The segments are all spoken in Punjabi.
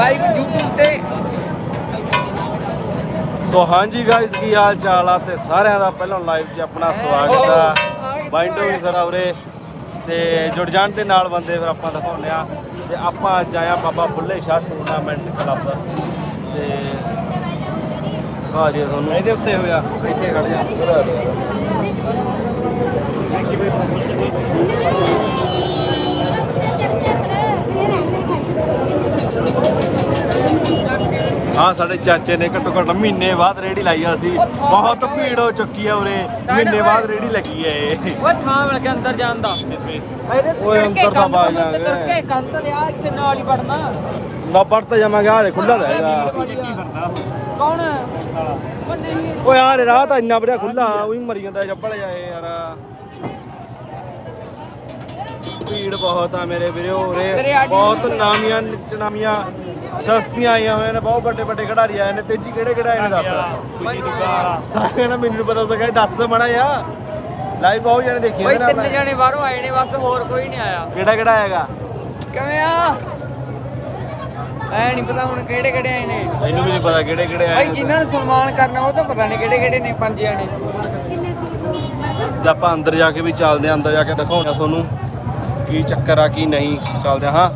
ਲਾਈਵ YouTube ਤੇ। ਸੋ ਹਾਂਜੀ ਗਾਇਸ ਕੀ ਹਾਲ ਚਾਲ ਆ? ਤੇ ਸਾਰਿਆਂ ਦਾ ਪਹਿਲਾਂ ਲਾਈਵ 'ਚ ਆਪਣਾ ਸਵਾਗਤ ਆ। ਬਾਈਂਡੋ ਵੀ ਖੜਾ ਉਰੇ। ਤੇ ਜੁੜ ਜਾਣ ਦੇ ਨਾਲ ਬੰਦੇ ਫਿਰ ਆਪਾਂ ਦਿਖਾਉਂਦੇ ਆ। ਤੇ ਆਪਾਂ ਅੱਜ ਆਇਆ ਬਾਬਾ ਬੁੱਲੇ ਸ਼ਾਹ ਟੂਰਨਾਮੈਂਟ ਕਲੱਬ ਤੇ ਆ ਜੀ ਤੁਹਾਨੂੰ। ਇਹਦੇ ਉੱਤੇ ਹੋਇਆ। ਇੱਥੇ ਖੜ ਜਾ। ਆ ਸਾਡੇ ਚਾਚੇ ਨੇ ਘੱਟੋ ਘੱਟ ਮਹੀਨੇ ਬਾਅਦ ਰੇੜੀ ਲਾਈ ਆ ਸੀ ਬਹੁਤ ਭੀੜ ਹੋ ਚੁੱਕੀ ਆ ਉਰੇ। ਮਹੀਨੇ ਬਾਅਦ ਰੇੜੀ ਲੱਗੀ ਆ ਇਹ। ਉਹ ਥਾਂ ਮਿਲ ਕੇ ਅੰਦਰ ਜਾਣ ਦਾ। ਓਏ ਅੰਦਰ ਤਾਂ ਬਾਜ ਜਾਾਂਗੇ। ਕਰਕੇ ਕੰਧ ਦੇ ਆ ਇੱਥੇ ਨਾਲ ਹੀ ਵੜਨਾ। ਨਾ ਵਰਤ ਜਾਵਾਂਗੇ ਆਰੇ ਖੁੱਲਾ ਦਾ ਹੈਗਾ। ਕੌਣ? ਓਏ ਯਾਰ ਰਾਹ ਤਾਂ ਇੰਨਾ ਬੜਿਆ ਖੁੱਲਾ ਉਹੀ ਮਰੀ ਜਾਂਦਾ ਚੱਪਲ ਜਾਏ ਯਾਰ। ਭੀੜ ਬਹੁਤ ਆ ਮੇਰੇ ਵੀਰੇ ਉਰੇ। ਬਹੁਤ ਨਾਮੀਆਂ ਨਿਚਨਾਮੀਆਂ ਸਸਤੀਆਂ ਆਈਆਂ ਹੋਈਆਂ ਨੇ ਬਹੁਤ ਵੱਡੇ ਵੱਡੇ ਖਿਡਾਰੀ ਆਏ ਨੇ। ਤੇਜੀ ਕਿਹੜੇ ਕਿਹੜੇ ਆਏ ਨੇ ਦੱਸ? ਸਾਰੇ ਨਾ ਮੈਨੂੰ ਪਤਾ ਉਹ ਕਹਿੰਦੇ ਦੱਸ ਮੜਾ ਆ ਲਾਈਵ ਬਹੁਤ ਜਣੇ ਦੇਖੀ ਨੇ ਤਿੰਨ ਜਣੇ ਬਾਹਰੋਂ ਆਏ ਨੇ ਬਸ ਹੋਰ ਕੋਈ ਨਹੀਂ ਆਇਆ। ਕਿਹੜਾ ਕਿਹੜਾ ਆਏਗਾ? ਕਿਵੇਂ ਆ? ਐ ਨਹੀਂ ਪਤਾ ਹੁਣ ਕਿਹੜੇ ਕਿਹੜੇ ਆਏ ਨੇ। ਮੈਨੂੰ ਵੀ ਨਹੀਂ ਪਤਾ ਕਿਹੜੇ ਕਿਹੜੇ ਆਏ ਭਾਈ ਜਿਨ੍ਹਾਂ ਨੂੰ ਸਨਮਾਨ ਕਰਨਾ ਉਹ ਤਾਂ ਪਤਾ ਨਹੀਂ ਕਿਹੜੇ ਕਿਹੜੇ ਨੇ ਪੰਜ ਜਣੇ। ਤੇ ਆਪਾਂ ਅੰਦਰ ਜਾ ਕੇ ਵੀ ਚੱਲਦੇ ਆ ਅੰਦਰ ਜਾ ਕੇ ਦਿਖਾਉਣਾ ਤੁਹਾਨੂੰ ਕੀ ਚੱਕਰ ਆ ਕੀ ਨਹੀਂ ਚੱਲਦੇ ਆ, ਹਾਂ।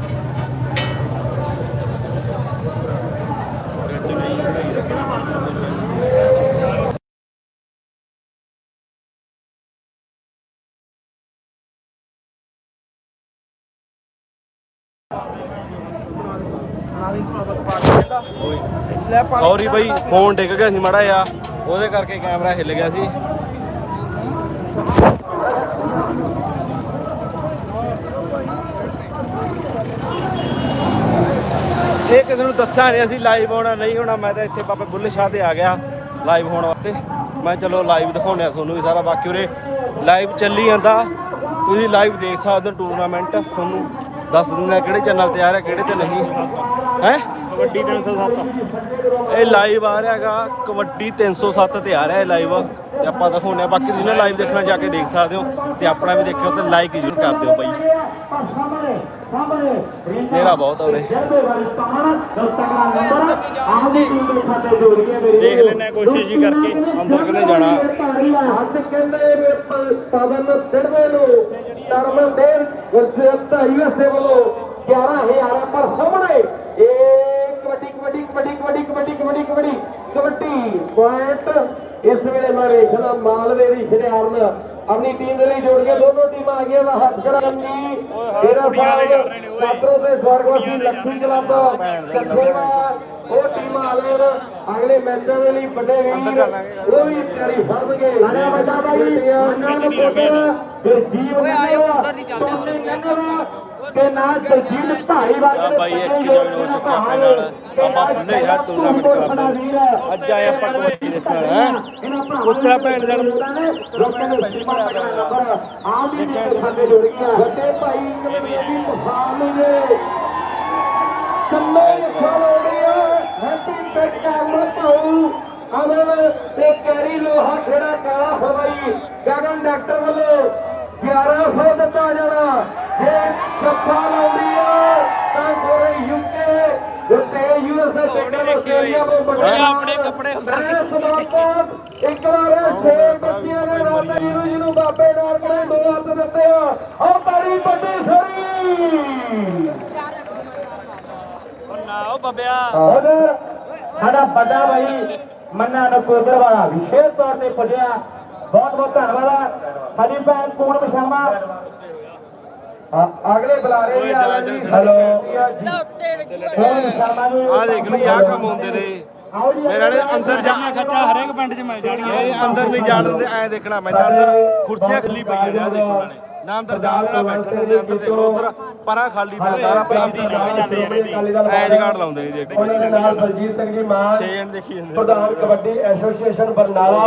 ਸੌਰੀ ਬਾਈ ਫੋਨ ਡਿੱਗ ਗਿਆ ਸੀ ਮਾੜਾ ਆ ਉਹਦੇ ਕਰਕੇ ਕੈਮਰਾ ਹਿੱਲ ਗਿਆ ਸੀ। ਇਹ ਕਿਸੇ ਨੂੰ ਦੱਸਿਆ ਨਹੀਂ ਅਸੀਂ ਲਾਈਵ ਹੋਣਾ, ਨਹੀਂ ਹੋਣਾ। ਮੈਂ ਤਾਂ ਇੱਥੇ ਬਾਬਾ ਬੁੱਲੇ ਸ਼ਾਹ ਤੇ ਆ ਗਿਆ ਲਾਈਵ ਹੋਣ ਵਾਸਤੇ। ਮੈਂ ਚਲੋ ਲਾਈਵ ਦਿਖਾਉਣੇ ਆ ਤੁਹਾਨੂੰ ਵੀ ਸਾਰਾ ਬਾਕੀ ਉਰੇ। ਲਾਈਵ ਚੱਲੀ ਜਾਂਦਾ। ਤੁਸੀਂ ਲਾਈਵ ਦੇਖ ਸਕਦੇ ਹੋ ਟੂਰਨਾਮੈਂਟ ਤੁਹਾਨੂੰ ਦੱਸ ਦਿੰਦੇ ਕਿਹੜੇ ਚੈਨਲ ਤੇ ਆ ਰਿਹਾ, ਕਿਹੜੇ ਤੇ ਨਹੀਂ। ਹੈ? ਕਬੱਡੀ 307 ਇਹ ਲਾਈਵ ਆ ਰਿਹਾਗਾ ਕਬੱਡੀ 307 ਤੇ ਆ ਰਿਹਾ ਇਹ ਲਾਈਵ ਤੇ ਆਪਾਂ ਦਿਖਾਉਂਦੇ ਆ ਬਾਕੀ ਤੁਸੀਂ ਨਾ ਲਾਈਵ ਦੇਖਣਾ ਜਾ ਕੇ ਦੇਖ ਸਕਦੇ ਹੋ ਤੇ ਆਪਣਾ ਵੀ ਦੇਖਿਓ ਤੇ ਲਾਈਕ ਜ਼ਰੂਰ ਕਰ ਦਿਓ ਬਾਈ ਮੇਰਾ ਬਹੁਤ ਆ ਉਰੇ ਦੇਖ ਲੈਣਾ ਕੋਸ਼ਿਸ਼ ਹੀ ਕਰਕੇ ਅੰਦਰ ਕਿਨੇ ਜਾਣਾ ਹੱਥ ਕਹਿੰਦੇ ਨੇ ਪਾਵਨ ਦਿੜਵੇ ਨੂੰ ਧਰਮ ਦੇ ਗੁਰਸੇਵਕ ਯੂਐਸਏ ਵੱਲੋਂ 11000 ਪਰ ਸਾਹਮਣੇ ਇਹ ਕਬੱਡੀ ਕਬੱਡੀ ਕਬੱਡੀ ਕਬੱਡੀ ਕਬੱਡੀ ਕਬੱਡੀ। ਪੁਆਇੰਟ। ਇਸ ਵੇਲੇ ਮੈਂ ਵੇਖਦਾ ਮਾਲਵੇ ਦੀ ਖਿਡਾਰਨ ਆਪਣੀ ਟੀਮ ਦੇ ਲਈ ਜੋੜ ਕੇ ਦੋਨੋਂ ਟੀਮਾਂ ਆ ਗਈਆਂ ਵਾ ਹੱਥ ਕਰਨ ਦੀ ਤੇਰਾ ਸਾਹਿਬ ਕਾਤਰੋ ਤੇ ਸਵਰਗਵਾਸੀ ਲੱਖੀ ਕਲੱਬ ਕੱਠੇਵਾ ਉਹ ਟੀਮਾਂ ਆਲਵੇਰ ਅਗਲੇ ਮੈਚਾਂ ਦੇ ਲਈ ਵੱਡੇ ਵੀਰ ਉਹ ਵੀ ਤਿਆਰੀ ਫੜਨਗੇ ਸਾਡਾ ਵੱਡਾ ਬਾਈ। ਮੰਨਾਂ ਨੂੰ ਪੁੱਤ ਫਿਰ ਜੀਵ ਓਏ ਆਏ ਉੱਧਰ ਦੀ ਚੱਲਦੇ ਤੇ ਨਾ ਦਲਜੀਤ ਧਾਰੀਵਾਲ ਦੇ ਬਾਈ ਇੱਕ ਜਣ ਹੋ ਚੁੱਕਾ ਆਪਣੇ ਨਾਲ ਆਪਾਂ ਭੁੱਲੇ ਯਾਰ ਟੂਰਨਾਮੈਂਟ ਕਰਦੇ ਅੱਜ ਆਏ ਆਪਾਂ ਕਬੱਡੀ ਦੇ ਨਾਲ ਹੈ? ਉੱਤਰਾ ਭੈਣ ਦਾ ਲੋਕਾਂ ਦੇ ਪਹਿਲਾ ਨੰਬਰ ਆਮ ਹੀ ਸਾਡੇ ਜੁੜ ਗਿਆ ਵੱਡੇ ਭਾਈ ਕਬੱਡੀ ਪਸਾਲ ਦੇ। ਕੱਲੇ ਖੋੜੀਆਂ ਹੈਪੀ ਬੈਠਾ ਮਤਾਉ ਅਮਲ ਤੇ ਕੈਰੀ ਲੋਹਾ ਖੇੜਾ ਕਾਲਾ ਹਵਾਈ। ਗਗਨ ਡਾਕਟਰ ਵੱਲੋਂ 1100 ਕੱਪਾ ਲਾਉਂਦੀ ਆ। ਤਾਂ ਗੋਰੇ ਯੂਕੇ ਤੇ ਯੂਐਸਏ ਟੈਕਟਰ ਆਸਟ੍ਰੇਲੀਆ ਤੋਂ ਬੜਾ ਓਏ ਆਪਣੇ ਕੱਪੜੇ ਅੰਦਰ ਮੈਂ ਸਮਾਪਤ। ਇੱਕ ਵਾਰ ਛੇ ਬੱਚਿਆਂ ਦੇ ਨਾਲ ਜਿਹਨੂੰ ਜਿਹਨੂੰ ਬਾਬੇ ਨਾਲ ਕੋਲੇ ਦੋ ਹੱਥ ਦਿੱਤੇ ਆ। ਉਹ ਬੜੀ ਵੱਡੀ ਸਰੀ। ਉਹ ਨਾ ਉਹ ਬੱਬਿਆ। ਉਧਰ ਸਾਡਾ ਵੱਡਾ ਭਾਈ ਮੰਨਾ ਨਕੋਦਰ ਵਾਲਾ। ਵਿਸ਼ੇਸ਼ ਤੌਰ ਤੇ ਪੁੱਜਿਆ। ਬਹੁਤ ਬਹੁਤ ਧੰਨਵਾਦ ਸਾਡੀ ਭੈਣ ਪੂਨਮ ਸ਼ਰਮਾ। ਅਗਲੇ ਬੁਲਾਰੇ ਵੀ ਆ ਹੈਲੋ ਸ਼ਰਮਾ ਨੂੰ ਆ ਦੇਖ ਲਈ ਆ ਕੰਮ ਹੁੰਦੇ ਨੇ। ਮੇਰਾ ਨੇ ਅੰਦਰ ਜਾ ਖੱਚਾ ਹਰੇਕ ਪਿੰਡ 'ਚ ਮਿਲ ਜਾਣੀਆਂ। ਇਹ ਅੰਦਰ ਨਹੀਂ ਜਾਣ ਦਿੰਦੇ ਐ ਦੇਖਣਾ ਮੈਂ ਤਾਂ ਅੰਦਰ ਕੁਰਸੀਆਂ ਖਾਲੀ ਪਈਆਂ ਨੇ ਆ ਦੇਖੋ ਨਾਲੇ ਨਾ। ਅੰਦਰ ਜਾਣ ਦੇਣਾ ਬੈਠਣ ਦਿੰਦੇ ਅੰਦਰ ਦੇਖ ਉਧਰ ਪਰਾਂ ਖਾਲੀ ਪਿਆ ਸਾਰਾ ਪਰਾਂ ਐ ਜਗਾੜ ਲਾਉਂਦੇ ਨਹੀਂ ਦੇਖੋ ਉਹਨਾਂ ਦੇ ਨਾਲ ਬਲਜੀਤ ਸਿੰਘ ਜੀ ਮਾਨ ਛੇ ਜਣ ਦੇਖੀ ਜਾਂਦੇ ਪ੍ਰਧਾਨ ਕਬੱਡੀ ਐਸੋਸੀਏਸ਼ਨ ਬਰਨਾਲਾ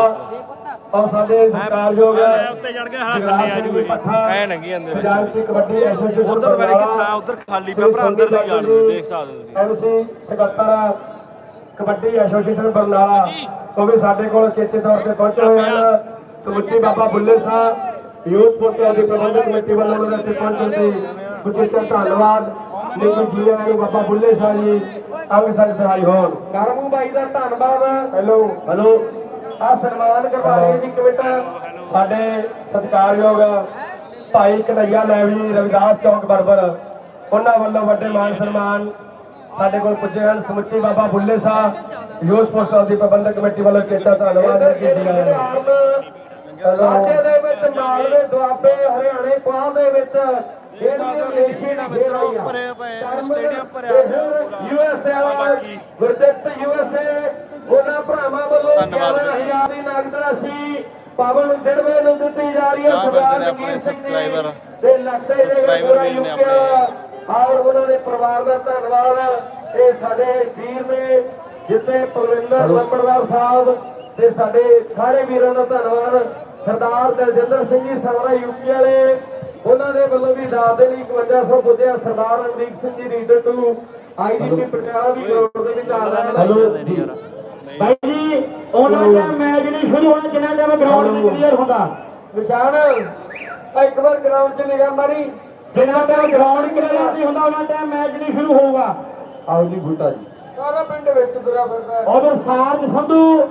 ਔਰ ਸਾਡੇ ਸਤਿਕਾਰਯੋਗ ਉੱਤੇ ਚੜ ਕੇ ਹਾਲ ਥੱਲੇ ਆ ਜੂਗੇ ਐ ਨੰਗੀ ਜਾਂਦੇ ਵਿੱਚ। ਪੰਜਾਬ ਸਿੰਘ ਕਬੱਡੀ ਐਸੋਸੀਏਸ਼ਨ ਉਧਰ ਵਾਲੇ ਕਿੱਥਾ ਉਧਰ ਖਾਲੀ ਪਿਆ ਪਰ ਅੰਦਰ ਨਹੀਂ ਜਾਣ ਦੇਖ ਸਕਦੇ ਹੋ ਤੁਸੀਂ। ਐਮਸੀ ਸਕੱਤਰ ਕਬੱਡੀ ਐਸੋਸੀਏਸ਼ਨ ਬਰਨਾਲਾ ਉਹ ਵੀ ਸਾਡੇ ਕੋਲ ਚੇਚੇ ਤੌਰ ਤੇ ਪਹੁੰਚੇ ਹੋਏ ਹਨ। ਸਮੁੱਚੀ ਬਾਬਾ ਬੁੱਲੇ ਸਾਹਿਬ ਯੂਥ ਕਲੱਬ ਦੀ ਪ੍ਰਬੰਧਕ ਕਮੇਟੀ ਵੱਲੋਂ ਉਹਨਾਂ ਦੇ ਇੱਥੇ ਪਹੁੰਚਣ ਤੇ ਉਚੇਚਾ ਧੰਨਵਾਦ। ਲੇਕਿਨ ਜੀ ਆਇਆਂ ਨੂੰ ਬਾਬਾ ਬੁੱਲੇ ਸ਼ਾਹ ਜੀ ਅੰਗ ਸੰਗ ਸਹਾਈ ਹੋਣ। ਕਰਮੂ ਬਾਈ ਦਾ ਧੰਨਵਾਦ। ਹੈਲੋ ਹੈਲੋ ਆ ਸਨਮਾਨ ਕਰਵਾਏ ਜੀ ਕਮੇਟਾ। ਸਾਡੇ ਸਤਿਕਾਰਯੋਗ ਭਾਈ ਕਨਈਆ ਲੈਵਲੀ ਰਵਿਦਾਸ ਚੌਕ ਬਰਬਰ। ਉਹਨਾਂ ਵੱਲੋਂ ਵੱਡੇ ਮਾਨ ਸਨਮਾਨ ਸਾਡੇ ਕੋਲ ਪੁੱਜੇ ਹਨ ਸਮੁੱਚੇ ਬਾਬਾ ਬੁੱਲੇ ਸਾਹਿਬ ਯੂਸ ਪੋਸਟ ਹਾਊਸ ਦੀ ਪ੍ਰਬੰਧਕ ਕਮੇਟੀ ਵੱਲੋਂ ਚੇਤਾ ਧੰਨਵਾਦ ਹੈ ਕਿ ਜੀ ਆਇਆਂ ਨੂੰ। ਦੇ ਮਾਲਵੇ ਦੁਆਬੇ ਹਰਿਆਣੇ ਪਾਹ ਦੇ ਵਿੱਚ ਮਿੱਤਰੋ ਭਰੇ ਪਏ ਨੇ, ਸਟੇਡੀਅਮ ਭਰਿਆ ਹੋਇਆ ਪੂਰਾ। ਯੂਐਸਏ ਵਾਲਾ ਗੁਰਦਿੱਤ ਯੂਐਸਏ ਉਹਨਾਂ ਭਰਾਵਾਂ ਵੱਲੋਂ ਧੰਨਵਾਦ ਵੀਰ। 11000 ਦੀ ਨਗਦ ਰਾਸ਼ੀ ਪਾਵਨ ਦਿੜਵੇ ਨੂੰ ਦਿੱਤੀ ਜਾ ਰਹੀ ਹੈ ਆਹ ਸਰਦਾਰ ਬੰਦੇ ਨੇ ਆਪਣੇ ਜਗੀਰ ਸਿੰਘ ਜੀ subscriber। ਤੇ ਲੱਗਦੇ ਜਿਹੜੇ subscriber ਪੂਰਾ ਵੀਰ ਨੇ UK ਆਪਣੇ। ਔਰ ਉਹਨਾਂ ਦੇ ਪਰਿਵਾਰ ਦਾ ਧੰਨਵਾਦ ਇਹ ਸਾਡੇ ਵੀਰ ਨੇ ਜਿੱਤੇ ਪ੍ਰਵਿੰਦਰ ਲੰਬੜਦਾਰ ਸਾਹਿਬ ਤੇ ਸਾਡੇ ਸਾਰੇ ਵੀਰਾਂ ਦਾ ਧੰਨਵਾਦ ਸਰਦਾਰ ਦਲਜਿੰਦਰ ਸਿੰਘ ਜੀ ਸਮਰਾ ਯੂਪੀ ਵਾਲੇ ਉਹਨਾਂ ਦੇ ਵੱਲੋਂ ਵੀ ਦਾਸ ਦੇ ਲਈ 5100 ਪੁੱਜਿਆ Sardar Amrik Singh ji reader to IDP Patiala the ground ਦੇ ਵਿੱਚ ਆ ਰਹੇ ਨੇ ਭਾਈ ਜੀ ਉਹਨਾਂ ਦਾ ਮੈਚ ਨਹੀਂ ਸ਼ੁਰੂ ਹੋਣਾ ਜਿੰਨਾ ਟਾਈਮ ਗਰਾਊਂਡ ਨਹੀਂ ਕਲੀਅਰ ਹੁੰਦਾ। ਨਿਸ਼ਾਨ ਆ ਇੱਕ ਵਾਰ ਗਰਾਊਂਡ 'ਚ ਨਿਗਾਹ ਮਾਰੀ। ਜਿੰਨਾ ਟਾਈਮ ਗਰਾਊਂਡ ਕਲੀਅਰ ਨਹੀਂ ਹੁੰਦਾ ਉਹਨਾਂ ਟਾਈਮ ਮੈਚ ਨਹੀਂ ਸ਼ੁਰੂ ਹੋਊਗਾ। ਆਓ ਜੀ ਬੂਟਾ ਜੀ। ਸਾਰਾ ਪਿੰਡ ਵਿੱਚ ਤੁਰਿਆ ਫਿਰਦਾ ਹੈ। ਉਧਰ ਸਾਰਜ ਸੰਧੂ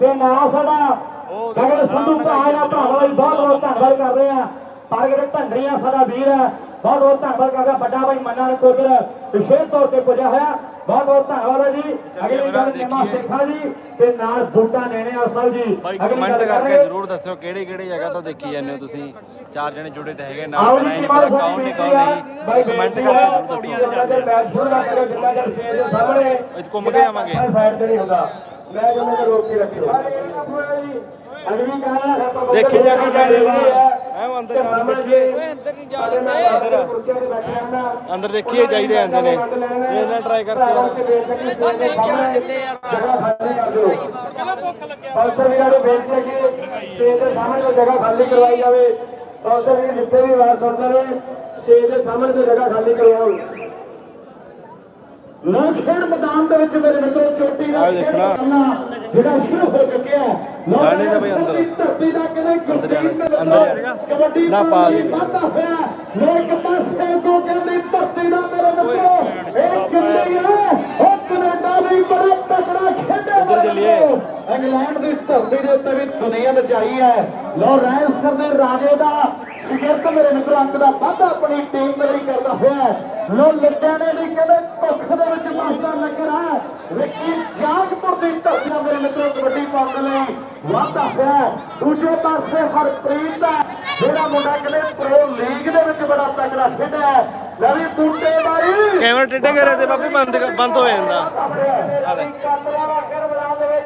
ਤੇ ਨਾਲ ਸਾਡਾ ਗਗਨ ਸੰਧੂ ਭਰਾ ਇਹਨਾਂ ਭਰਾਵਾਂ ਦਾ ਵੀ ਬਹੁਤ ਬਹੁਤ ਧੰਨਵਾਦ ਕਰਦੇ ਆ। ਪ੍ਰਗਟ ਢੰਡਰੀਆਂ ਸਾਡਾ ਵੀਰ ਹੈ ਬਹੁਤ ਬਹੁਤ ਧੰਨਵਾਦ ਕਰਦਾ ਵੱਡਾ ਭਾਈ ਮੰਨਾ ਨੇ ਕੋਦਰ ਵਿਸ਼ੇਸ਼ ਤੌਰ ਤੇ ਪੁੱਜਿਆ ਹੋਇਆ। ਬਹੁਤ ਬਹੁਤ ਧੰਨਵਾਦ ਹੈ ਜੀ। ਅਗਲੀ ਗੱਲ ਨਿਮਾ ਸੇਖਾ ਜੀ ਤੇ ਨਾਲ ਬੂਟਾ ਨੈਣੇ ਅਸਲ ਜੀ। ਅਗਲੀ ਕਮੈਂਟ ਕਰ ਕਰਕੇ ਰਹੇ- ਜਰੂਰ ਦੱਸਿਓ ਕਿਹੜੀ ਕਿਹੜੀ ਜਗ੍ਹਾ ਤੋਂ ਦੇਖੀ ਜਾਂਦੇ ਹੋ ਤੁਸੀਂ? ਚਾਰ ਜਣੇ ਜੁੜੇ ਤੇ ਹੈਗੇ ਨਾਲ ਨਹੀਂ ਪਤਾ ਕੌਣ ਨਹੀਂ। ਕੌਣ ਨਹੀਂ ਕਮੈਂਟ ਕਰਕੇ ਜਰੂਰ ਦੱਸੋ ਮੈਚ ਸ਼ੁਰੂ ਕਰੋ ਜਿੰਨਾ ਚਿਰ ਸਟੇਜ ਦੇ ਸਾਹਮਣੇ ਘੁੰਮ ਕੇ ਆਵਾਂਗੇ। ਸਾਈਡ ਤੇ ਨਹੀਂ ਹੁੰਦਾ। ਮੈਂ ਜਿਵੇਂ ਤੇ ਰੋਕ ਕੇ ਰੱਖਿਓ। ਅਗਲੀ ਗੱਲ ਦੇਖੀ ਜਾ ਕੇ ਜਾਣੀ ਐ ਅੰਦਰ ਜਾਣ ਸਾਹਮਣੇ ਦੇਖੀਏ ਓਏ ਅੰਦਰ ਨਹੀਂ ਜਾ ਅੰਦਰ ਅੰਦਰ ਦੇਖੀਏ ਜਾਈਦੇ ਆਂਦੇ ਨੇ। ਇਹ ਨਾ ਟਰਾਈ ਕਰਕੇ ਜਗ੍ਹਾ ਖਾਲੀ ਕਰ ਦਿਓ। ਪਲਸਰ ਵੀਰਾਂ ਨੂੰ ਬੇਨਤੀ ਹੈ ਕਿ ਸਟੇਜ ਦੇ ਸਾਹਮਣੇ ਤੋਂ ਜਗ੍ਹਾ ਖਾਲੀ ਕਰਵਾਈ ਜਾਵੇ। ਵੀਰ ਜਿੱਥੇ ਵੀ ਆਵਾਜ਼ ਸੁਣਦੇ ਨੇ ਸਟੇਜ ਦੇ ਸਾਹਮਣੇ ਤੋਂ ਜਗ੍ਹਾ ਖਾਲੀ ਕਰਵਾਓ ਖੇਡ ਮੈਦਾਨ ਦੇ ਵਿੱਚ ਮੇਰੇ ਮਿੱਤਰੋ ਚੋਟੀ ਦਾ। ਖੇਡ ਕਰਨਾ ਜਿਹੜਾ ਸ਼ੁਰੂ ਹੋ ਚੁੱਕਿਆ ਹੈ ਲੋ ਜਾਣੇ ਤਾਂ ਬਈ ਅੰਦਰ। ਧਰਤੀ ਦਾ ਕਹਿੰਦੇ ਅੰਦਰ ਗੁਰਦੀਪ ਅੰਦਰ। ਕਬੱਡੀ ਨਾ ਪਾ ਦੇ। ਵਾਧਾ ਹੋਇਆ ਲੋ ਇੱਕ ਪਾਸੇ ਕੋ ਕਹਿੰਦੀ ਧਰਤੀ ਦਾ ਮੇਰੇ ਮਿੱਤਰੋ ਇਹ ਕਿੰਨੀ ਹੈ ਉਹ ਕੈਨੇਡਾ ਦੀ ਬੜਾ ਤਕੜਾ ਖੇਡਿਆ ਉੱਧਰ ਚੱਲੀਏ। ਇੰਗਲੈਂਡ ਦੀ ਧਰਤੀ ਦੇ ਉੱਤੇ ਵੀ ਦੁਨੀਆ ਮਚਾਈ ਹੈ ਲੋ ਰੈਂਸਰ ਦੇ ਰਾਜੇ ਦਾ ਸ਼ਿਗਰਤ ਮੇਰੇ ਮਿੱਤਰ ਅੰਕ ਦਾ ਵਾਧਾ ਆਪਣੀ ਟੀਮ ਦੇ ਲਈ ਕਰਦਾ ਹੋਇਆ। ਲੋ ਲੁਧਿਆਣੇ ਦੀ ਕਹਿੰਦੇ ਭੁੱਖ ਦੇ ਵਿੱਚ ਮਸਦਾ ਲੱਗ ਰਿਹਾ ਹੈ। ਵਿੱਕੀ ਜਾਗਪੁਰ ਦੀ ਧਰਤੀ ਦਾ ਮੇਰੇ ਮਿੱਤਰੋ ਕਬੱਡੀ ਪਾਉਣ ਦੇ ਲਈ ਵਾਧਾ ਹੋਇਆ। ਦੂਜੇ ਪਾਸੇ ਹਰਪ੍ਰੀਤ ਦਾ ਜਿਹੜਾ ਮੁੰਡਾ ਕਹਿੰਦੇ ਪ੍ਰੋ ਲੀਗ ਦੇ ਵਿੱਚ ਬੜਾ ਤਕੜਾ ਖੇਡਿਆ ਹੈ। ਲਵੀ ਬੂਟੇ ਬਾਈ। ਕੈਮਰਾ ਟੇਢੇ ਕਰੇ ਤੇ ਬਾਬੀ ਬੰਦ ਬੰਦ ਹੋ ਜਾਂਦਾ। ਹਾਲੇ ਕਾਤਰਾ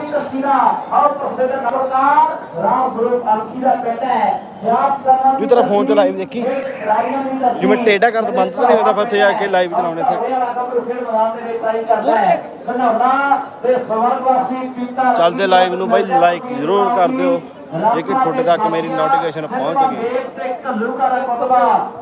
ਦੀ ਦਾ ਜੀ ਤੇਰਾ ਫੋਨ ਚ ਲਾਈਵ ਦੇਖੀ। ਜਿਵੇਂ ਟੇਢਾ ਕਰ ਤਾਂ ਬੰਦ ਤਾਂ ਨਹੀਂ ਹੁੰਦਾ ਫਿਰ ਉੱਥੇ ਜਾ ਕੇ ਲਾਈਵ ਚਲਾਉਣੇ ਇੱਥੇ। ਚੱਲਦੇ ਲਾਈਵ ਨੂੰ ਬਾਈ ਲਾਈਕ ਜ਼ਰੂਰ ਕਰ ਦਿਓ। ਜੇ ਕਿ ਤੁਹਾਡੇ ਤੱਕ ਮੇਰੀ ਨੋਟੀਫਿਕੇਸ਼ਨ ਪਹੁੰਚ ਗਈ। ਤੇ ਘੱਲੂਕਾ ਦਾ ਕੁਤਬਾ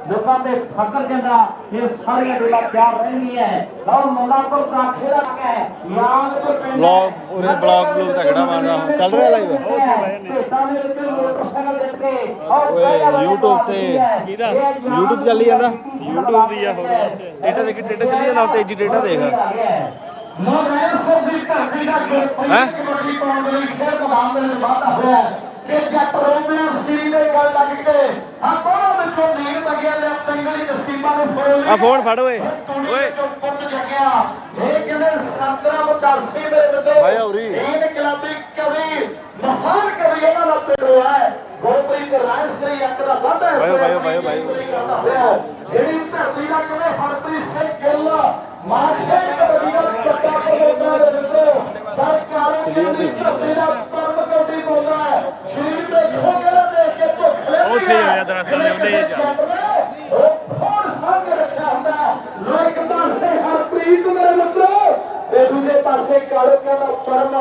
ਲੋਕਾਂ ਦੇ ਫਕਰ ਜੰਦਾ ਇਹ ਸਾਰੀਆਂ ਗੱਲਾਂ ਪਿਆਰ ਰਹਿਣਗੀਆਂ ਲਓ ਮੋਨਾਕੋ ਦਾ ਖੇੜਾ ਹੈ। ਯਾਦ ਕੋ ਪਿੰਡ ਬਲੌਗ ਉਰੇ ਬਲੌਗ ਬਲੌਗ ਤਗੜਾ ਬਣਦਾ ਚੱਲ ਰਿਹਾ ਲਾਈਵ ਉੱਤੇ ਉੱਤੇ ਓਏ YouTube ਤੇ ਕਿਹਦਾ? YouTube ਚੱਲੀ ਜਾਂਦਾ। YouTube ਦੀ ਆ ਹੋਰ ਟੇਢਾ ਦੇਖ ਟੇਢਾ ਚੱਲੀ ਜਾਂਦਾ ਤੇਜੀ ਟੇਢਾ ਦੇਖ। ਮੋਰੈਂਸਰ ਦੀ ਧਰਤੀ ਦਾ ਹੈਂ? ਕਬੱਡੀ ਪਾਉਣ ਦੇ ਲਈ ਖੇਡ ਮੈਦਾਨ ਦੇ ਵਿੱਚ ਵਾਧਾ ਹੋਇਆ ਹੈ। ਕਿ ਜੱਟ ਰੋਮੀਓ ਸੀ ਦੇ ਗੱਲ ਲੱਗ ਕੇ ਆ ਬਾਹਰ ਵਿੱਚੋਂ ਨੀਰ ਲੱਗਿਆ ਲੈ ਤੰਗਲੀ ਨਸੀਬਾਂ ਨੂੰ ਫੋਲ ਆ ਫੋਨ ਫੜ ਓਏ। ਓਏ। ਪੁੱਤ ਜਗਿਆ। ਇਹ ਕਹਿੰਦੇ ਸੰਤਰਾ ਬਦਰਸੀ ਮੇਰੇ ਮਿੱਤਰੋ ਭਾਈ ਔਰੀ। ਇਹ ਗੁਲਾਬੀ ਕਵੀ ਮਹਾਨ ਕਵੀ ਉਹਨਾਂ ਦਾ ਪਿੰਡ ਹੈ। ਗੁਰਪ੍ਰੀਤ ਰਾਏ ਸ੍ਰੀ ਅੰਕ ਦਾ ਵਾਧਾ ਹੈ ਭਾਈਓ, ਭਾਈਓ, ਭਾਈਓ, ਭਾਈਓ। ਜਿਹੜੀ ਧਰਤੀ ਦਾ ਕਹਿੰਦੇ ਹਰਪ੍ਰੀਤ ਸਿੰਘ ਗਿੱਲ ਮਾਝੇ ਕਬੱਡੀ ਦਾ ਕੱਟਾ ਪਰੋਦਾ ਦੇ ਮਿੱਤਰੋ ਸਰਕਾਰੀ ਦੀ ਧਰਤੀ ਦਾ ਪਰਮ ਕਬੱਡੀ ਬੋਲਦਾ ਹੈ ਸ਼ਰੀਰ ਦੇਖੋ ਕਿਹੜਾ ਦੇਖ ਕੇ ਭੁੱਖ ਲੈਂਦੀ ਉੱਥੇ ਹੀ ਹੋਇਆ ਦਰਖਤਾਂ ਦੇ। ਉਹ ਸੰਗ ਰੱਖਿਆ ਹੁੰਦਾ ਲੋਕ ਪਾਸੇ ਹਰਪ੍ਰੀਤ ਮੇਰੇ ਦੂਜੇ ਪਾਸੇ ਕਾਲੋ ਕਹਿੰਦਾ ਪਰਮ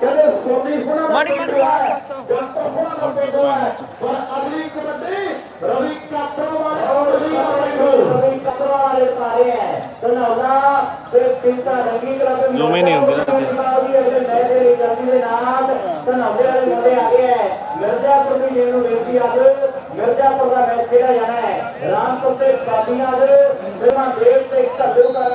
ਕਹਿੰਦੇ ਸੋਨੀ ਹੁਣਾਂ ਦਾ ਪਿੰਡ ਹੈ। ਜੰਤਰ ਹੁਣਾਂ ਦਾ ਪਿੰਡ ਹੈ ਪਰ ਅਗਲੀ ਕਬੱਡੀ ਰਵੀ ਕਾਤਰਾ ਵਾਲੇ ਔਰ ਰਵੀ ਰਵੀ ਤਾਰੇ ਹੈ ਤਨੌਲਾ ਤੇ ਪਿੰਤਾ ਰੰਗੀ ਕਲੱਬ ਜੂਮ ਹੀ ਨਹੀਂ ਹੁੰਦੀ ਨਾ ਵੀ ਅਗਲੇ ਨਏ ਦੇ ਲਈ ਜਲਦੀ ਦੇ ਨਾਲ ਤਨੌਲੇ ਵਾਲੇ ਮੁੰਡੇ ਆ ਗਏ ਹੈ ਮਿਰਜ਼ਾਪੁਰ ਦੀ ਗੇਮ ਨੂੰ ਵੇਖੀ ਅੱਜ ਮਿਰਜ਼ਾਪੁਰ ਦਾ ਮੈਚ ਖੇਡਿਆ ਜਾਣਾ ਹੈ ਰਾਮਪੁਰ ਤੇ ਕਾਦੀਆਂ ਦੇ ਸਿਰਮਾ ਦੇਵ ਤੇ ਘੱਲੂ ਦਾ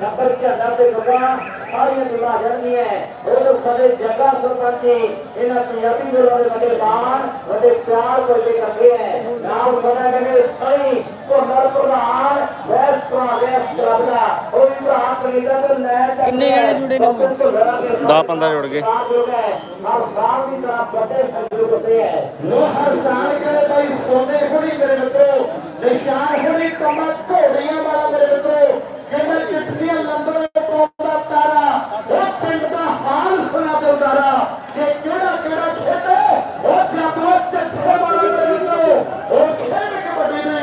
ਨੰਬਰ 94 ਤੇ ਬੱਕਰਾ ਸਾਰੀਆਂ ਟੀਮਾਂ ਜਾਣਗੀਆਂ ਉਹ ਸਾਡੇ ਜੱਗਾ ਸਰਪੰਚ ਇਹਨਾਂ ਪੰਜਾਬੀ ਵੀਰਾਂ ਦੇ ਵੱਡੇ ਮਾਣ ਵੱਡੇ ਪਿਆਰ ਵਰਗੇ ਕਰਦੇ ਹੈ। ਨਾਲ ਸਦਾ ਕਹਿੰਦੇ ਸਹੀ ਕੋਨਰ ਪ੍ਰਧਾਨ ਵੈਸ ਪ੍ਰਵੇਸ਼ ਕਰਦਾ ਉਹ ਵੀ ਭਰਾ ਕੈਨੇਡਾ ਤੋਂ ਲੈ ਕਿੰਨੇ ਜਣੇ ਜੁੜੇ ਨੇ? ਦਸ ਪੰਦਰਾਂ ਜੁੜ ਗਏ। ਹਰ ਸਾਲ ਦੀ ਤਰ੍ਹਾਂ ਵੱਡੇ ਸੰਯੋਗ ਹੁੰਦੇ ਹੈ। ਲੋ ਹਰ ਸਾਲ ਕਹਿੰਦੇ ਭਾਈ ਸੋਨੇ ਹੁਣੀ ਮੇਰੇ ਮਿੱਤਰੋ ਨਿਸ਼ਾਨ ਹੁਣੀ ਕਮਾ ਘੋੜੀਆਂ ਵਾਲਾ ਮੇਰੇ ਮਿੱਤਰੋ ਕਹਿੰਦੇ ਚਿੱਠੀਆਂ ਲੰਬੜੇ ਪਾਉਂਦਾ ਤਾਰਾ ਉਹ ਪਿੰਡ ਦਾ ਹਾਲ ਸੁਣਾ ਦਿਓ ਤਾਰਾ ਕਿ ਕਿਹੜਾ ਕਿਹੜਾ ਖੇਡੇ ਉਹ ਜਦੋਂ ਚਿੱਠੇ ਵਾਲਾ ਮੇਰੇ ਮਿੱਤਰੋ ਉਹ ਖੇਡ ਕਬੱਡੀ ਦੀ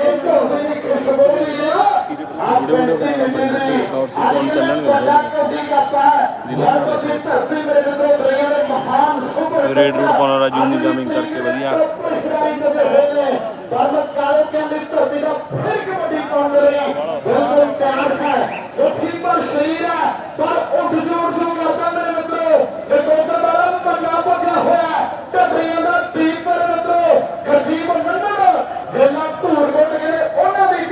ਇਹ ਝੋਲੇ ਦੀ ਖੁਸ਼ਬੂ ਵੀ ਆ ਆਪ ਪਿੰਡ ਦੇ ਮਿੱਟੇ ਨੇ ਅੱਜ ਤੁਹਾਡਾ ਕਬੱਡੀ ਕਰਤਾ ਯਾਰ ਬੱਚੇ ਧਰਤੀ ਮੇਰੇ ਮਿੱਤਰੋ ਦੁਨੀਆ ਦੇ ਮਹਾਨ ਸੁਪਰ ਰੇਡ ਰੂਟ ਪਾਉਣ ਵਾਲਾ ਜੂਮ ਜਾਮਿੰਗ ਕਰਕੇ ਵਧੀਆ। ਬਿਲਕੁਲ ਤਿਆਰ ਹੈ ਉੱਚੀ ਪਰ ਸਰੀਰ ਹੈ ਪਰ